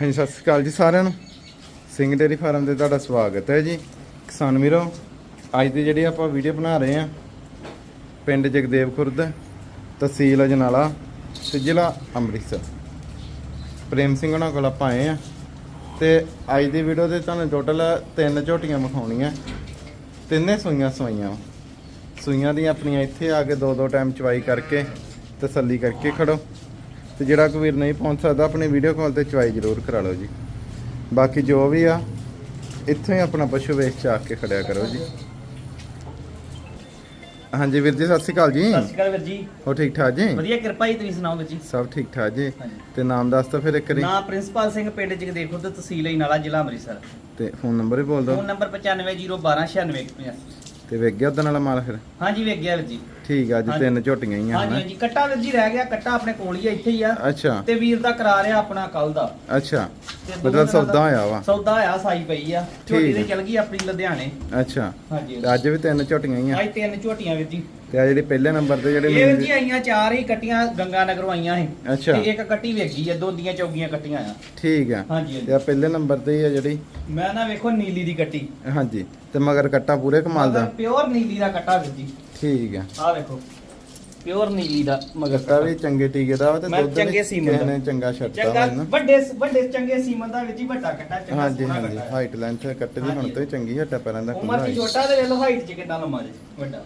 ਹਾਂਜੀ, ਸਤਿ ਸ਼੍ਰੀ ਅਕਾਲ ਜੀ ਸਾਰਿਆਂ ਨੂੰ। ਸਿੰਘ ਡੇਰੀ ਫਾਰਮ ਤੇ ਤੁਹਾਡਾ ਸਵਾਗਤ ਹੈ ਜੀ। ਕਿਸਾਨ ਵੀਰੋ, ਅੱਜ ਦੀ ਜਿਹੜੀ ਆਪਾਂ ਵੀਡੀਓ ਬਣਾ ਰਹੇ ਹਾਂ, ਪਿੰਡ ਜਗਦੇਵ ਖੁਰਦ, ਤਹਿਸੀਲ ਅਜਨਾਲਾ ਤੇ ਜ਼ਿਲ੍ਹਾ ਅੰਮ੍ਰਿਤਸਰ। ਪ੍ਰੇਮ ਸਿੰਘ ਉਹਨਾਂ ਕੋਲ ਆਪਾਂ ਆਏ ਆ ਤੇ ਅੱਜ ਦੀ ਵੀਡੀਓ 'ਤੇ ਤੁਹਾਨੂੰ ਟੋਟਲ ਤਿੰਨ ਝੋਟੀਆਂ ਵਿਖਾਉਣੀਆਂ। ਤਿੰਨੇ ਸੂਈਆਂ ਸਵਾਈਆਂ ਵਾਂ। ਸੂਈਆਂ ਦੀਆਂ ਆਪਣੀਆਂ ਇੱਥੇ ਆ ਕੇ ਦੋ ਦੋ ਟਾਈਮ ਚਵਾਈ ਕਰਕੇ ਤਸੱਲੀ ਕਰਕੇ ਖੜੋ। ਤੇ ਜਿਹੜਾ ਕੋਈ ਵੀਰ ਨਹੀਂ ਪਹੁੰਚ ਸਕਦਾ ਆਪਣੀ ਵੀਡੀਓ ਕਾਲ ਤੇ ਚਵਾਈ ਜ਼ਰੂਰ ਕਰਾ ਲਓ ਜੀ। ਬਾਕੀ ਜੋ ਵੀ ਆ ਇੱਥੇ ਹੀ ਆਪਣਾ ਪਸ਼ੂ ਵੇਚ ਚ ਆ ਕੇ ਖੜਿਆ ਕਰੋ ਜੀ। ਹਾਂਜੀ ਵੀਰ ਜੀ ਸਤਿ ਸ਼੍ਰੀ ਅਕਾਲ ਜੀ। ਸਤਿ ਸ਼੍ਰੀ ਅਕਾਲ ਵੀਰ ਜੀ। ਹੋ ਠੀਕ ਠਾਕ ਜੀ? ਵਧੀਆ ਕਿਰਪਾ ਜੀ ਤੁਸੀਂ ਸੁਣਾਓ ਵੀਰ ਜੀ? ਸਭ ਠੀਕ ਠਾਕ ਜੀ। ਤੇ ਨਾਮ ਦੱਸ ਤਾਂ ਫਿਰ ਇੱਕ ਵਾਰੀ। ਨਾਮ ਪ੍ਰਿੰਸੀਪਲ ਸਿੰਘ ਪਿੰਡ ਜਗਦੇਵ ਖੁਰਦ ਤਹਿਸੀਲ ਹੀ ਨਾਲਾ ਜ਼ਿਲ੍ਹਾ ਅੰਮ੍ਰਿਤਸਰ। ਤੇ ਫੋਨ ਨੰਬਰ ਵੀ ਬੋਲ ਦਿਓ। ਫੋਨ ਨੰਬਰ 9501296185 ਤੇ ਵੇਖ ਗਿਆ ਉਦੋਂ ਵਾਲਾ ਮਾਲ ਫਿਰ? ਹਾਂਜੀ ਵੇਖ ਗਿਆ ਵੀਰ ਜੀ। ਠੀਕ ਆ ਅੱਜ ਹਾਂਜੀ। ਤਿੰਨ ਝੋਟੀਆਂ ਹੀ ਆ ਹਾਂਜੀ ਹਨਾ? ਹਾਂਜੀ। ਕੱਟਾ ਵੀਰ ਜੀ ਰਹਿ ਗਿਆ ਕੱਟਾ ਆਪਣੇ ਕੋਲ ਹੀ ਆ ਇੱਥੇ ਹੀ ਆ। ਅੱਛਾ। ਤੇ ਵੀਰ ਦਾ ਕਰਾ ਰਿਹਾ ਆਪਣਾ ਕੱਲ ਦਾ। ਅੱਛਾ। ਤੇ ਮਤਲਬ ਦਿਨਾਂ ਸੌਦਾ ਹੋਇਆ ਵਾ? ਸੌਦਾ ਆ ਸਾਈ ਪਈ ਆ। ਝੋਟੀ ਤੇ ਹੈ। ਚਲ ਗਈ ਆਪਣੀ ਲੁਧਿਆਣੇ। ਅੱਛਾ। ਹਾਂਜੀ ਤੇ ਅੱਜ ਵੀ ਤਿੰਨ ਝੋਟੀਆਂ ਹੀ ਆ? ਅੱਜ ਤਿੰਨ ਝੋਟੀਆਂ ਵੀਰ ਜੀ। ਤੇ ਆ ਜਿਹੜੀ ਪਹਿਲੇ ਨੰਬਰ ਤੇ ਜਿਹੜੇ ਇਹ ਵੀਰ ਜੀ ਆਈਆਂ ਚਾਰ ਹੀ ਕੱਟੀਆਂ ਗੰਗਾ ਨਗਰੋਂ ਆਈਆਂ ਸੀ ਅੱਛਾ। ਤੇ ਇੱਕ ਕੱਟੀ ਵੇਗੀ ਆ ਦੋਂਦੀਆਂ ਚੌਗੀਆਂ ਕੱਟੀਆਂ ਆ। ਠੀਕ ਆ। ਹਾਂਜੀ ਤੇ ਆ ਪਹਿਲੇ ਨੰਬਰ ਤੇ ਹੀ ਆ ਜਿਹੜੀ ਮੈਂ ਨਾ ਵੇਖੋ ਨੀਲੀ ਦੀ ਕੱਟੀ। ਹਾਂਜੀ ਤੇ ਮਗਰ ਕੱਟਾ ਪੂਰੇ ਕਮਾਲ ਦਾ। ਪਿਓਰ ਨੀਲੀ ਦਾ ਕੱਟਾ ਵੀਰ ਜੀ। ਠੀਕ ਆ। ਆਹ ਵੇਖੋ ਪਿਓਰ ਨੀਲੀ ਦਾ ਮਗਰ ਕੱਟਾ ਵੀ ਚੰਗੇ ਟੀਕੇ ਦਾ ਵਾ ਤੇ ਮੈਂ ਦੁੱਧ ਚੰਗੇ ਸੀਮਨ ਕਿਸੇ ਦਾ। ਨੇ ਚੰਗਾ ਛੱਡਤਾ ਚੰਗਾ ਵਾ ਇਹਨੂੰ। ਵੱਡੇ ਵੱਡੇ ਚੰਗੇ ਸੀਮਨ ਦਾ ਵਿੱਚ ਹੀ ਵੱਡਾ ਕੱਟਾ ਚੰਗਾ ਹਾਂਜੀ ਸੋਹਣਾ ਹਾਂਜੀ। ਕੱਟਾ। ਹਾਈਟ ਲੈਂਥ ਕੱਟ ਦੀ ਹੁਣ ਹਾਂਜੀ। ਤੋਂ ਹੀ ਚੰਗੀ ਹੱਟਾ ਪੈਰਾਂ ਦਾ ਉਮਰ ਖੁੱਲਾ ਦੀ ਛੋਟਾ ਤੇ ਵੇਖ ਲਓ ਹਾਈਟ ਚ ਕਿੰਨਾ ਲੰਮਾ ਜੀ ਵੱਡਾ।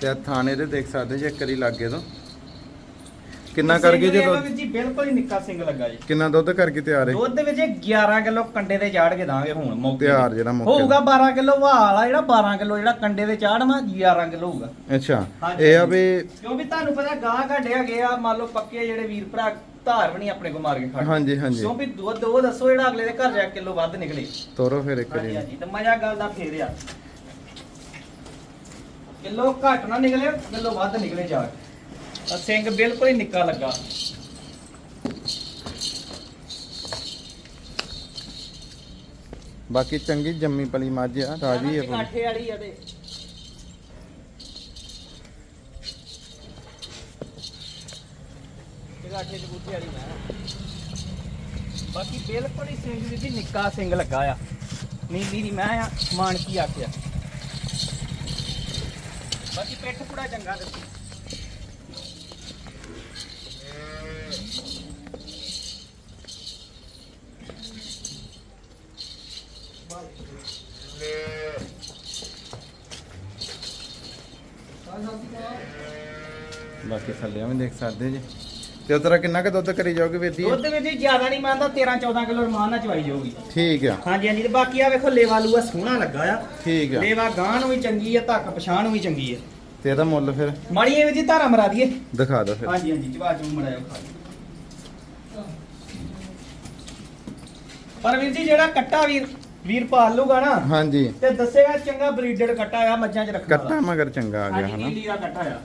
ਤੇ ਆ ਥਾਣੇ ਦੇ ਦੇਖ ਸਕਦੇ ਜੇ ਕਰੀ ਲੱਗੇ ਤੋਂ। ਕਿੰਨਾ ਕਰ ਗਏ ਜੇ ਦੁੱਧ? ਜੀ ਬਿਲਕੁਲ ਹੀ ਨਿੱਕਾ ਸਿੰਘ ਲੱਗਾ ਜੀ। ਕਿੰਨਾ ਦੁੱਧ ਕਰਕੇ ਤਿਆਰ ਹੈ? ਦੁੱਧ ਵਿੱਚ 11 ਕਿਲੋ ਕੰਡੇ ਤੇ ਚਾੜ ਕੇ ਦਾਂਗੇ ਹੁਣ ਮੌਕੇ। ਤਿਆਰ ਜਿਹੜਾ ਮੌਕੇ ਹੋਊਗਾ 12 ਕਿਲੋ ਵਾਲ ਆ ਜਿਹੜਾ 12 ਕਿਲੋ ਜਿਹੜਾ ਕੰਡੇ ਤੇ ਚਾੜਨਾ 11 ਕਿਲੋ ਹੋਊਗਾ। ਅੱਛਾ। ਇਹ ਆ ਵੀ ਕਿਉਂ ਵੀ ਤੁਹਾਨੂੰ ਪਤਾ ਗਾਂ ਘਾਟੇ ਹੈਗੇ ਆ ਮੰਨ ਲਓ ਪੱਕੇ ਜਿਹੜੇ ਵੀਰ ਭਰਾ ਧਾਰ ਵੀ ਨਹੀਂ ਆਪਣੇ ਕੋ ਮਾਰ ਕੇ ਖੜ ਹਾਂਜੀ ਹਾਂਜੀ। ਕਿਉਂ ਵੀ ਦੁੱਧ ਉਹ ਦੱਸੋ ਜਿਹੜਾ ਅਗਲੇ ਦੇ ਘਰ ਜਾ ਕਿਲੋ ਵੱਧ ਨਿਕਲੇ। ਤੋਰੋ ਫਿਰ ਇੱਕ ਹਾਂਜੀ ਤੇ ਮਜ਼ਾ ਗੱਲ ਦਾ ਫੇਰ ਆ। ਕਿਲੋ ਘੱਟ ਨਾ ਨਿਕਲੇ ਕਿਲੋ ਵੱਧ ਨਿਕਲੇ ਜਾ ਆ ਸਿੰਘ ਬਿਲਕੁਲ ਹੀ ਨਿੱਕਾ ਲੱਗਾ। ਬਾਕੀ ਚੰਗੀ ਜੰਮੀ ਪਲੀ ਮੱਝ ਆ ਰਾਜੀ ਆ ਪੂਰੀ। ਕਾਠੇ ਵਾਲੀ ਆ ਤੇ। ਕਾਠੇ ਚ ਬੂਠੇ ਵਾਲੀ ਮੈਂ। ਬਾਕੀ ਬਿਲਕੁਲ ਹੀ ਸਿੰਘ ਦੀ ਨਿੱਕਾ ਸਿੰਘ ਲੱਗਾ ਆ। ਨੀਲੀ ਦੀ ਮੈਂ ਆ ਮਾਨ ਕੀ ਆਖਿਆ। ਬਾਕੀ ਪਿੱਠ ਪੂੜਾ ਚੰਗਾ ਦਿੱਤੀ ਬਾਕੀ ਥੱਲੇ ਵੀ ਦੇਖ ਸਕਦੇ ਜੀ। ਤੇ ਉਤਰਾ ਕਿੰਨਾ ਕੁ ਦੁੱਧ ਕਰੀ ਜਾਓਗੇ ਵੀਰ ਜੀ ਦੁੱਧ ਜੀ ਜ਼ਿਆਦਾ ਨਹੀਂ ਮੰਨਦਾ 13 14 ਕਿਲੋ ਰਮਾਨ ਨਾਲ ਚਵਾਈ ਜਾਊਗੀ। ਠੀਕ ਆ। ਹਾਂਜੀ ਹਾਂਜੀ ਤੇ ਬਾਕੀ ਆ ਵੇਖੋ ਲੇਵਾ ਲੂਆ ਸੋਹਣਾ ਲੱਗਾ ਆ। ਠੀਕ ਆ। ਲੇਵਾ ਗਾਂ ਨੂੰ ਵੀ ਚੰਗੀ ਆ ਧੱਕ ਪਛਾਣ ਨੂੰ ਵੀ ਚੰਗੀ ਆ। ਤੇ ਇਹਦਾ ਮੁੱਲ ਫਿਰ? ਮਾੜੀ ਇਹ ਜੀ ਧਾਰਾ ਮਰਾ ਦਈਏ। ਦਿਖਾ ਦਿਓ ਫਿਰ। ਹਾਂਜੀ ਹਾਂਜੀ ਜਵਾ ਚ ਮੜਾਇਓ ਖਾ ਪਰ ਵੀਰ ਜੀ ਜਿਹੜਾ ਕੱਟਾ ਵੀਰ ਵੀਰ ਪਾਲ ਲੂਗਾ ਨਾ ਹਾਂਜੀ। ਤੇ ਦੱਸੇਗਾ ਚੰਗਾ ਬਰੀਡਡ ਕੱਟਾ ਆ ਮੱਝਾਂ 'ਚ ਰੱਖਣ ਕੱਟਾ ਮਗਰ ਚੰਗਾ ਆ ਗਿਆ ਹਨਾ? ਦਾ ਕੱਟਾ ਆ।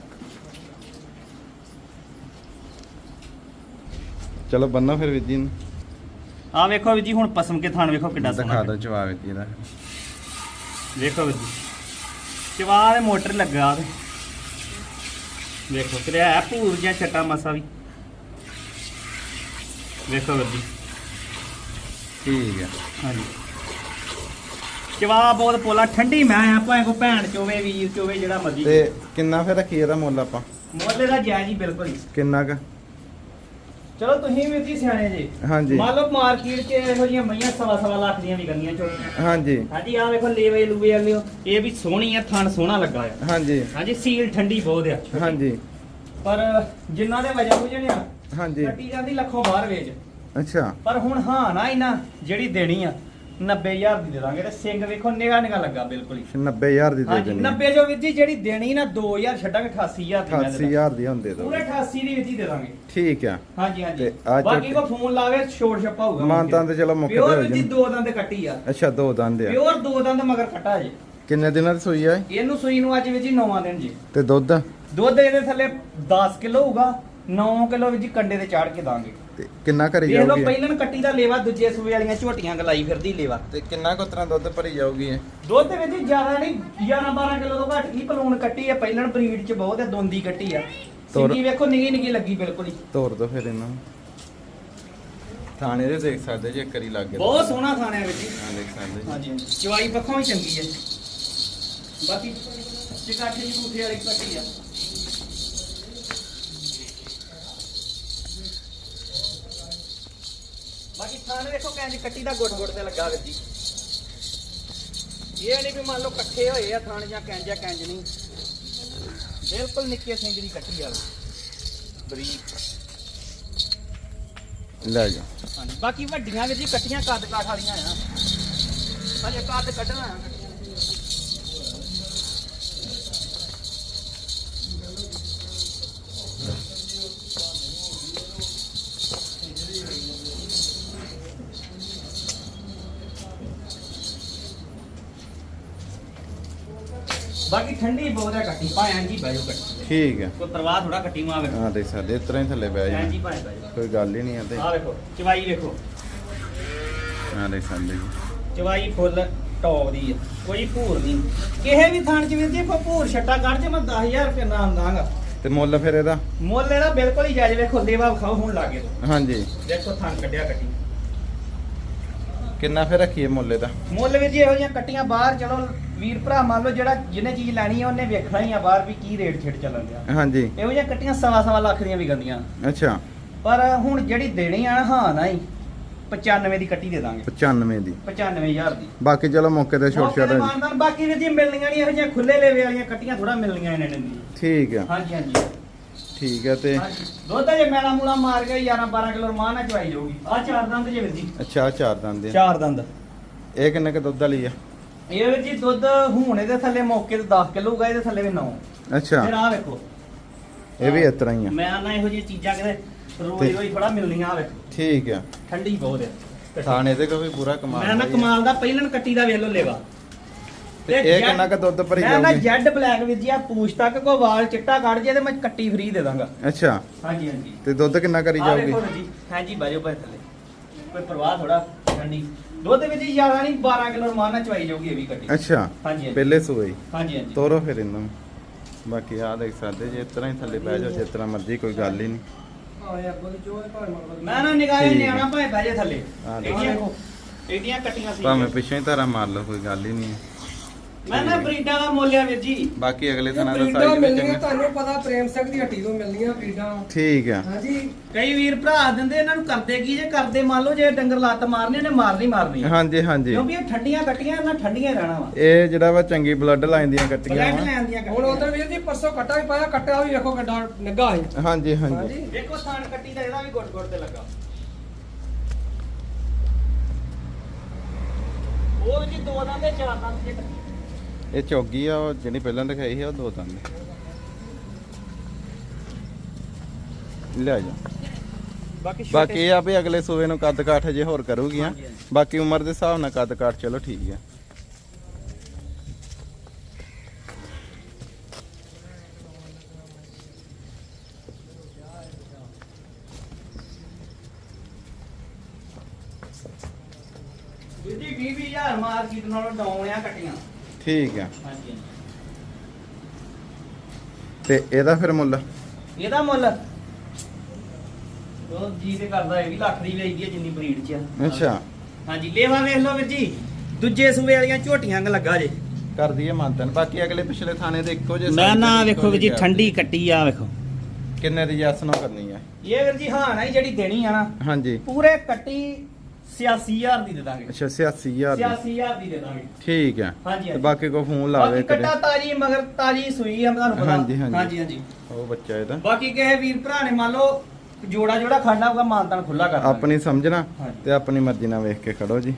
ਚਲੋ ਬੰਨੋ ਫਿਰ ਵੀਰ ਜੀ ਨੂੰ। ਆ ਵੇਖੋ ਵੀਰ ਜੀ ਹੁਣ ਪਸਮ ਕੇ ਥਾਣ ਵੇਖੋ ਕਿੱਡਾ ਦਿਖਾ ਸੋਹਣਾ ਦਿਓ ਜਵਾਬ ਵੀਰ ਜੀ ਦਾ। ਵੇਖੋ ਵੀਰ ਜੀ। ਚਵਾ ਦੇ ਮੋਟਰ ਲੱਗਾ ਤੇ। ਵੇਖੋ ਕਿਰਿਆ ਹੈ ਭੂਰ ਜਿਹਾ ਛੱਟਾ ਮਸਾ ਵੀ। ਵੇਖੋ ਵੀਰ ਜੀ। ਠੀਕ ਆ ਹਾਂਜੀ। ਚਵਾ ਬਹੁਤ ਪੋਲਾ ਠੰਡੀ ਮੈਂ ਆ ਭਾਵੇਂ ਕੋ ਭੈਣ ਚੋਵੇ ਵੀਰ ਚੋਵੇ ਜਿਹੜਾ ਮਰਜ਼ੀ ਤੇ ਕਿੰਨਾ ਫਿਰ ਰੱਖੀ ਇਹਦਾ ਮੁੱਲ ਆਪਾਂ? ਮੁੱਲ ਦਾ ਜਾਇਜ਼ ਹੀ ਬਿਲਕੁਲ ਹੀ। ਕਿੰਨਾ ਕੁ? ਚਲੋ ਤੁਸੀਂ ਵੀਰ ਜੀ ਸਿਆਣੇ ਜੀ। ਹਾਂਜੀ। ਮੰਨ ਲਓ ਮਾਰਕੀਟ 'ਚ ਇਹੋ ਜਿਹੀਆਂ ਮਈਆਂ ਸਵਾ ਸਵਾ ਲੱਖ ਦੀਆਂ ਵੀ ਗੰਦੀਆਂ ਝੋਟੀਆਂ ਹਾਂਜੀ। ਹਾਂਜੀ ਆ ਵੇਖੋ ਲੇਵੇ ਲੂਵੇ ਵਾਲਿਓ ਇਹ ਵੀ ਸੋਹਣੀ ਆ ਥਣ ਸੋਹਣਾ ਲੱਗਾ ਆ। ਹਾਂਜੀ। ਹਾਂਜੀ ਸੀਲ ਠੰਡੀ ਬਹੁਤ ਆ। ਹਾਂਜੀ। ਪਰ ਜਿਨ੍ਹਾਂ ਦੇ ਵਜਨ ਵੁਜਨ ਆ ਹਾਂਜੀ। ਕੱਟੀ ਜਾਂਦੀ ਲੱਖੋਂ ਬਾਹਰ ਵੇਚ। ਅੱਛਾ। ਪਰ ਹੁਣ ਹਾਂ ਨਾ ਇਹਨਾਂ ਜਿਹੜੀ ਦੇਣੀ ਆ। 90000 ਦੀ ਦੇ ਦਾਂਗੇ ਤੇ ਸਿੰਘ ਵੇਖੋ ਨਿਗਾ ਨਿਗਾ ਲੱਗਾ ਬਿਲਕੁਲ ਹੀ। 90000 ਦੀ ਦੇ ਹਾਂਜੀ ਦੇਣੀ 90 ਜੋ ਵੀਰ ਜੀ ਜਿਹੜੀ ਦੇਣੀ ਨਾ 2000 ਛੱਡਾਂਗੇ 88000 ਦੀ ਮੈਂ ਦੇ ਦਾਂਗਾ। 88000 ਦੀ ਹੁੰਦੇ ਦੋ ਪੂਰੇ 88 ਦੀ ਹੀ ਦੇ ਦਾਂਗੇ। ਠੀਕ ਆ। ਹਾਂਜੀ ਹਾਂਜੀ। ਤੇ ਆਹ ਬਾਕੀ ਕੋ ਫੋਨ ਲਾਵੇ ਛੋੜ ਛੱਪਾ ਹੋਊਗਾ ਮਾਨਤਾਂ ਤੇ ਚਲੋ ਮੁੱਕ ਪਿਓਰ ਹੋ ਵੀਰ ਜੀ ਜਾਣ। ਦੋ ਦੰਦ ਕੱਟੀ ਆ। ਅੱਛਾ ਦੋ ਦੰਦ ਆ। ਪਿਓਰ ਦੋ ਦੰਦ ਮਗਰ ਕੱਟਾ ਜੇ। ਕਿੰਨੇ ਦਿਨਾਂ ਦੀ ਸੂਈ ਆ ਇਹ? ਇਹਨੂੰ ਸੂਈ ਨੂੰ ਅੱਜ ਵੀਰ ਜੀ 9ਵਾਂ ਦਿਨ ਜੀ। ਤੇ ਦੁੱਧ? ਦੁੱਧ ਇਹਦੇ ਥੱਲੇ 10 ਕਿਲੋ ਹੋਊਗਾ। 9 ਕਿਲੋ ਜੀ ਕੰਡੇ ਤੇ ਚਾੜ ਕੇ ਦਾਂਗੇ। ਤੇ ਕਿੰਨਾ ਕਰੀ ਦੇਖ ਲਓ ਜਾਊਗੀ ਪਹਿਲਨ ਕੱਟੀ ਦਾ ਲੇਵਾ ਦੂਜੇ ਸੂਏ ਵਾਲੀਆਂ ਝੋਟੀਆਂ ਗਲਾਈ ਫਿਰਦੀ ਲੇਵਾ। ਤੇ ਕਿੰਨਾ ਕੁ ਤਰ੍ਹਾਂ ਦੁੱਧ ਭਰੀ ਜਾਊਗੀ ਇਹ? ਦੁੱਧ ਵਿੱਚ ਜ਼ਿਆਦਾ ਨਹੀਂ 11 12 ਕਿਲੋ ਤੋਂ ਘੱਟ ਕੀ ਪਲੂਣ ਕੱਟੀ ਆ ਪਹਿਲਣ ਬਰੀਡ ਚ ਬਹੁਤ ਹੈ ਦੋਂਦੀ ਕੱਟੀ ਆ। ਤੋਰ- ਸਿੰਗੀ ਵੇਖੋ ਨਿੱਗੀ ਨਿੱਗੀ ਲੱਗੀ ਬਿਲਕੁਲ ਹੀ। ਤੋਰ ਦੋ ਫਿਰ ਇਹਨਾਂ ਨੂੰ। ਥਾਣੇ ਦੇ ਦੇਖ ਸਕਦੇ ਜੇ ਇੱਕ ਵਾਰੀ ਲੱਗ ਗਿਆ ਬਹੁਤ ਸੋਹਣਾ ਵੀਰ ਜੀ। ਹਾਂ ਦੇਖ ਸਕਦੇ ਜੀ। ਹਾਂਜੀ ਚਵਾਈ ਪੱਖੋਂ ਵੀ ਚੰਗੀ ਹੈ ਬਾਕੀ ਚਿਕਾਠੀ ਦੀ ਬੂਠੇ ਵਾਲੀ ਕੱਟੀ ਆ। ਬਾਕੀ ਥਾਣੇ ਵੇਖੋ ਕਹਿੰਦੀ ਕੱਟੀ ਦਾ ਗੁੱਟ ਗੁੱਟ ਤੇ ਲੱਗਾ ਵੀਰ ਜੀ ਇਹ ਨਹੀਂ ਵੀ ਮੰਨ ਲਓ ਇਕੱਠੇ ਹੋਏ ਆ ਥਾਣੇ ਜਾਂ ਕੈਂਜ ਜਾਂ ਕੈਂਜ ਨਹੀਂ। ਬਿਲਕੁਲ ਨਿੱਕੇ ਸਿੰਘ ਦੀ ਕੱਟੀ ਆ। ਬਰੀਕ। ਲੈ ਜਾ। ਬਾਕੀ ਵੱਡੀਆਂ ਵੀਰ ਜੀ ਕੱਟੀਆਂ ਕੱਦ ਕਾਠ ਵਾਲੀਆਂ ਆ। ਹਜੇ ਕੱਦ ਕੱਢਣਾ ਬਾਕੀ ਠੰਡੀ ਬਹੁਤ ਹੈ ਕੱਟੀ ਭਾਵੇਂ ਜੀ ਬੈਜੋ ਕੱਟੀ ਠੀਕ ਹੈ। ਕੋਈ ਪਰਵਾਹ ਥੋੜਾ ਕੱਟੀ ਮਾਂ ਵੇਖੋ ਹਾਂ ਦੇਖ ਸਕਦੇ ਇਸ ਤਰ੍ਹਾਂ ਹੀ ਥੱਲੇ ਬਹਿ ਐਂ ਜਾਣਾ ਜੀ ਭਾਵੇਂ ਬੈਜੋ ਕੋਈ ਗੱਲ ਹੀ ਨਹੀਂ ਆ ਤੇ। ਆ ਵੇਖੋ ਚਵਾਈ ਵੇਖੋ। ਹਾਂ ਦੇਖ ਸਕਦੇ ਜੀ। ਚਵਾਈ ਫੁੱਲ ਟੌਪ ਦੀ ਆ ਕੋਈ ਭੂਰ ਨਹੀਂ। ਕਿਸੇ ਵੀ ਥਾਣ ਚ ਵੀਰ ਜੀ ਕੋਈ ਭੂਰ ਛੱਟਾ ਕੱਢ ਜੇ ਮੈਂ 10000 ਰੁਪਏ ਨਾਮ ਦਾਂਗਾ। ਤੇ ਮੁੱਲ ਫਿਰ ਇਹਦਾ? ਮੁੱਲ ਇਹਦਾ ਬਿਲਕੁਲ ਹੀ ਜਾਇਜ਼ ਵੇਖੋ ਲੇਵਾ ਖਾਓ ਹੁਣ ਲਾਗੇ ਤੋਂ ਹਾਂਜੀ। ਦੇਖੋ ਥਾਣ ਕੱਢਿਆ ਕੱਟੀ ਕਿੰਨਾ ਫਿਰ ਰੱਖੀਏ ਮੁੱਲ ਇਹਦਾ? ਮੁੱਲ ਵੀਰ ਜੀ ਇਹੋ ਜਿਹੀਆਂ ਕੱਟੀਆਂ ਬਾਹਰ ਚਲੋ ਵੀਰ ਭਰਾ ਮੰਨ ਲਓ ਜਿਹੜਾ ਜਿਹਨੇ ਚੀਜ਼ ਲੈਣੀ ਆ ਉਹਨੇ ਵੇਖਣਾ ਹੀ ਆ ਬਾਹਰ ਵੀ ਕੀ ਰੇਟ ਛਿੜ ਚੱਲਣ ਦਿਆ ਹਾਂਜੀ। ਇਹੋ ਜਿਹੀਆਂ ਕੱਟੀਆਂ ਸਵਾ ਸਵਾ ਲੱਖ ਦੀਆਂ ਵਿਕਦੀਆਂ ਅੱਛਾ। ਪਰ ਹੁਣ ਜਿਹੜੀ ਦੇਣੀ ਆ ਨਾ ਹਾਂ ਨਾ ਹੀ 95 ਦੀ ਕੱਟੀ ਦੇ ਦਾਂਗੇ। 95 ਦੀ। 95000 ਦੀ। ਬਾਕੀ ਚਲੋ ਮੌਕੇ ਤੇ ਛੋਟ ਛੋਟ ਮਾਨਦਾਨ ਬਾਕੀ ਜੀ ਮਿਲਣੀਆਂ ਨਹੀਂ ਇਹੋ ਜਿਹੀਆਂ ਖੁੱਲੇ ਲੇਵੇ ਵਾਲੀਆਂ ਕੱਟੀਆਂ ਥੋੜਾ ਮਿਲਣੀਆਂ ਇਹਨਾਂ ਨੇ। ਦੀ ਠੀਕ ਆ। ਹਾਂਜੀ ਹਾਂਜੀ। ਠੀਕ ਆ ਤੇ ਹਾਂਜੀ। ਦੁੱਧ ਜੇ ਮੈਲਾ ਮੂਲਾ ਮਾਰ ਗਿਆ 11 12 ਕਿਲੋ ਰਮਾਨ ਨਾਲ ਚਵਾਈ ਜਾਊਗੀ। ਆ ਚਾਰ ਦੰਦ ਜੇ ਵੀਰ ਜੀ। ਅੱਛਾ ਆਹ ਚਾਰ ਦੰਦ ਦੇ ਆ। ਚਾਰ ਦੰਦ। ਇਹ ਕਿੰਨੇ ਕ ਦੁੱਧ ਵਾਲੀ ਆ? ਇਹ ਵੀਰ ਜੀ ਦੁੱਧ ਹੁਣ ਇਹਦੇ ਥੱਲੇ ਮੌਕੇ ਤੇ 10 ਕਿਲੋ ਹੋਊਗਾ ਇਹਦੇ ਥੱਲੇ ਵੀ 9 ਅੱਛਾ। ਫਿਰ ਆ ਵੇਖੋ। ਇਹ ਵੀ ਇਸ ਤਰ੍ਹਾਂ ਹੀ ਆ। ਮੈਂ ਨਾ ਇਹੋ ਜਿਹੀ ਚੀਜ਼ਾਂ ਕਿਤੇ ਰੋਜ਼ ਰੋਜ਼ ਥੋੜਾ ਮਿਲਣੀਆਂ ਆ ਵੇਖੋ। ਠੀਕ ਆ। ਠੰਡੀ ਬਹੁਤ ਹੈ ਥਾਣੇ ਤੇ ਕੋਈ ਪੂਰਾ ਕਮਾਲ ਮੈਂ ਨਾ ਆ। ਕਮਾਲ ਦਾ ਪਹਿਲਨ ਕੱਟੀ ਦਾ ਵੇਖ ਲੋ ਲੇਵਾ। ਤੇ ਇਹ ਕਿੰਨਾ ਕ ਦੁੱਧ ਭਰੀ ਮੈਂ ਨਾ ਜਾਊਗੀ? ਜੈਡ ਬਲੈਕ ਵੀਰ ਜੀ ਆ ਪੂਛ ਤੱਕ ਕੋ ਵਾਲ ਚਿੱਟਾ ਕੱਢ ਜੇ ਤੇ ਮੈਂ ਕੱਟੀ ਫ੍ਰੀ ਦੇ ਦਾਂਗਾ। ਅੱਛਾ। ਹਾਂਜੀ ਹਾਂਜੀ। ਤੇ ਦੁੱਧ ਕਿੰਨਾ ਕਰੀ ਆ ਜਾਊਗੀ? ਹਾਂਜੀ ਬਾਜੋ ਭਾਈ ਥੱਲੇ। ਕੋਈ ਪਰਵਾਹ ਥੋੜਾ ਠੰਡੀ ਦੁੱਧ ਵਿੱਚ ਜ਼ਿਆਦਾ ਨਹੀਂ 12 ਕਿਲੋ ਰਮਾਨਾ ਚਵਾਈ ਜਾਊਗੀ ਇਹ ਵੀ ਕੱਟੀ ਅੱਛਾ ਹਾਂਜੀ ਹਾਂਜੀ ਪਹਿਲੇ ਸੂਏ ਹੀ। ਹਾਂਜੀ ਹਾਂਜੀ ਤੋਰੋ ਫਿਰ ਇਹਨੂੰ ਬਾਕੀ ਆ ਦੇਖ ਸਕਦੇ ਜੇ ਇਸ ਤਰ੍ਹਾਂ ਹੀ ਥੱਲੇ ਬਹਿ ਜਾਓ ਜਿਸ ਤਰ੍ਹਾਂ ਮਰਜ਼ੀ ਕੋਈ ਗੱਲ ਹੀ ਨਹੀਂ ਮੈਂ ਨਾ ਨਿਗਾਹੇ ਹੈ। ਨਿਆਣਾ ਭਾਵੇਂ ਬਹਿ ਜੇ ਥੱਲੇ ਆ ਦੇਖੋ। ਇਹਦੀਆਂ ਇਹਦੀਆਂ ਕੱਟੀਆਂ ਸੀ ਭਾਵੇਂ ਪਿੱਛੋਂ ਹੀ ਧਾਰਾ ਮਾਰ ਲਓ ਕੋਈ ਗੱਲ ਹੀ ਨਹੀਂ ਹੈ। ਮੈਂ ਨਾ ਬਰੀਡਾਂ ਦਾ ਮੁੱਲ ਆ ਵੀਰ ਜੀ। ਬਾਕੀ ਅਗਲੇ ਦਿਨਾਂ ਦਾ ਬਰੀਡਾਂ ਸਾਈਜ਼ ਮਿਲਣੀਆਂ ਚੰਗਾ ਤੁਹਾਨੂੰ ਪਤਾ ਪ੍ਰੇਮ ਸਿੰਘ ਦੀ ਹੱਟੀ ਤੋਂ ਮਿਲਣੀਆਂ ਬਰੀਡਾਂ। ਠੀਕ ਆ। ਹਾਂਜੀ। ਕਈ ਵੀਰ ਭਰਾ ਦਿੰਦੇ ਇਹਨਾਂ ਨੂੰ ਕਰਦੇ ਕੀ? ਜੇ ਕਰਦੇ ਮੰਨ ਲਓ ਜੇ ਡੰਗਰ ਲੱਤ ਮਾਰਨੀ ਉਹਨੇ ਮਾਰਨੀ ਮਾਰਨੀ ਆ। ਹਾਂਜੀ ਹਾਂਜੀ। ਕਿਉਂਕਿ ਇਹ ਠੰਡੀਆਂ ਕੱਟੀਆਂ ਇਹਨਾਂ ਠੰਡੀਆਂ ਹੀ ਰਹਿਣਾ ਵਾ। ਇਹ ਜਿਹੜਾ ਵਾ ਚੰਗੀ ਬਲੱਡ ਲਾਈਨ ਦੀਆਂ ਕੱਟੀਆਂ ਬਲੈਕ ਵਾ। ਲੈਣ ਦੀਆਂ ਹੁਣ ਕੱਟੀਆਂ। ਉਧਰ ਵੀਰ ਜੀ ਪਰਸੋਂ ਕੱਟਾ ਵੀ ਪਾਇਆ ਕੱਟਾ ਵੀ ਵੇਖੋ ਕੱਡਾ ਨਿੱਗਾ ਹੈ। ਹਾਂਜੀ ਹਾਂਜੀ। ਹਾਂਜੀ। ਦੇਖੋ ਥਾਣ ਕੱਟੀ ਦਾ ਇਹਦਾ ਵੀ ਗੁੱਟ ਗੁੱਟ ਤੇ ਲੱਗਾ। ਉਹ ਵੀ ਜੀ ਦੋ ਦੰਦ ਤੇ ਚਾਰ ਦੰਦ ਕੱਟੀ। ਇਹ ਚੌਗੀ ਆ ਉਹ ਜਿਹੜੀ ਪਹਿਲਾਂ ਦਿਖਾਈ ਸੀ ਉਹ ਦੋ ਦੰਦ ਲੈ ਜਾ। ਬਾਕੀ ਬਾਕੀ ਇਹ ਆ ਵੀ ਅਗਲੇ ਸੂਏ ਨੂੰ ਕੱਦ ਕਾਠ ਜੇ ਹੋਰ ਕਰੂਗੀਆਂ। ਹਾਂਜੀ, ਹਾਂਜੀ। ਬਾਕੀ ਉਮਰ ਦੇ ਹਿਸਾਬ ਨਾਲ ਕੱਦ ਕਾਠ ਚਲੋ ਠੀਕ ਆ। ਵੀਰ ਜੀ 20 20000 ਮਾਰਕੀਟ ਨਾਲੋਂ ਡਾਊਨ ਆ ਕੱਟੀਆਂ ਠੀਕ ਆ। ਹਾਂਜੀ ਤੇ ਇਹਦਾ ਫਿਰ ਮੁੱਲ? ਇਹਦਾ ਮੁੱਲ? ਉਹ ਜੀ ਤੇ ਕਰਦਾ ਇਹ ਵੀ ਲੱਖ ਦੀ ਵੇਚਦੀ ਹੈ ਜਿੰਨੀ ਬਰੀਡ ਚ ਆ। ਅੱਛਾ। ਹਾਂਜੀ ਲੇਵਾ ਵੇਖ ਲਓ ਵੀਰ ਜੀ। ਦੂਜੇ ਸੂਏ ਵਾਲੀਆਂ ਝੋਟੀਆਂ ਕ ਲੱਗਾ ਜੇ। ਕਰ ਦਈਏ ਮੰਤਨ। ਬਾਕੀ ਅਗਲੇ ਪਿਛਲੇ ਥਾਣੇ ਦੇ ਇੱਕੋ ਜਿਹੇ ਮੈਂ size ਨਾ ਦੇ ਇੱਕੋ ਵੇਖੋ ਵੀਰ ਜੀ ਜਿਹੇ ਠੰਡੀ ਕੱਟੀ ਆ ਵੇਖੋ। ਕਿੰਨੇ ਦੀ ਜੱਸ ਨਾ ਕਰਨੀ ਆ? ਇਹ ਵੀਰ ਜੀ ਹਾਂ ਨਾ ਹੀ ਜਿਹੜੀ ਦੇਣੀ ਆ ਨਾ। ਹਾਂਜੀ। ਪੂਰੇ ਕੱਟੀ 86000 ਦੀ ਦੇ ਦਾਂਗੇ। ਅੱਛਾ 86000 ਦੀ। 86000 ਦੀ ਦੇ ਦਾਂਗੇ। ਠੀਕ ਆ ਹਾਂਜੀ, ਤੇ ਹਾਂਜੀ। ਬਾਕੀ ਕੋ ਫੋਨ ਲਾਵੇ ਬਾਕੀ ਕੱਟਾ ਤਾਜੀ ਮਗਰ ਤਾਜੀ ਸੂਈ ਆ ਮੈਂ ਤੁਹਾਨੂੰ ਪਤਾ। ਹਾਂਜੀ, ਹਾਂਜੀ। ਹਾਂਜੀ ਹਾਂਜੀ। ਉਹ ਬੱਚਾ ਇਹਦਾ ਬਾਕੀ ਕਿਸੇ ਵੀਰ ਭਰਾ ਨੇ ਮੰਨ ਲਓ ਜੋੜਾ ਜੋੜਾ ਖਾਣਾ ਹੋਊਗਾ ਮਾਨਤਾਨ ਖੁੱਲਾ ਕਰ ਦਾਂਗੇ। ਆਪਣੀ ਸਮਝਣਾ ਹਾਂਜੀ। ਤੇ ਆਪਣੀ ਮਰਜ਼ੀ ਨਾਲ ਵੇਖ ਕੇ ਖੜੋ ਜੀ।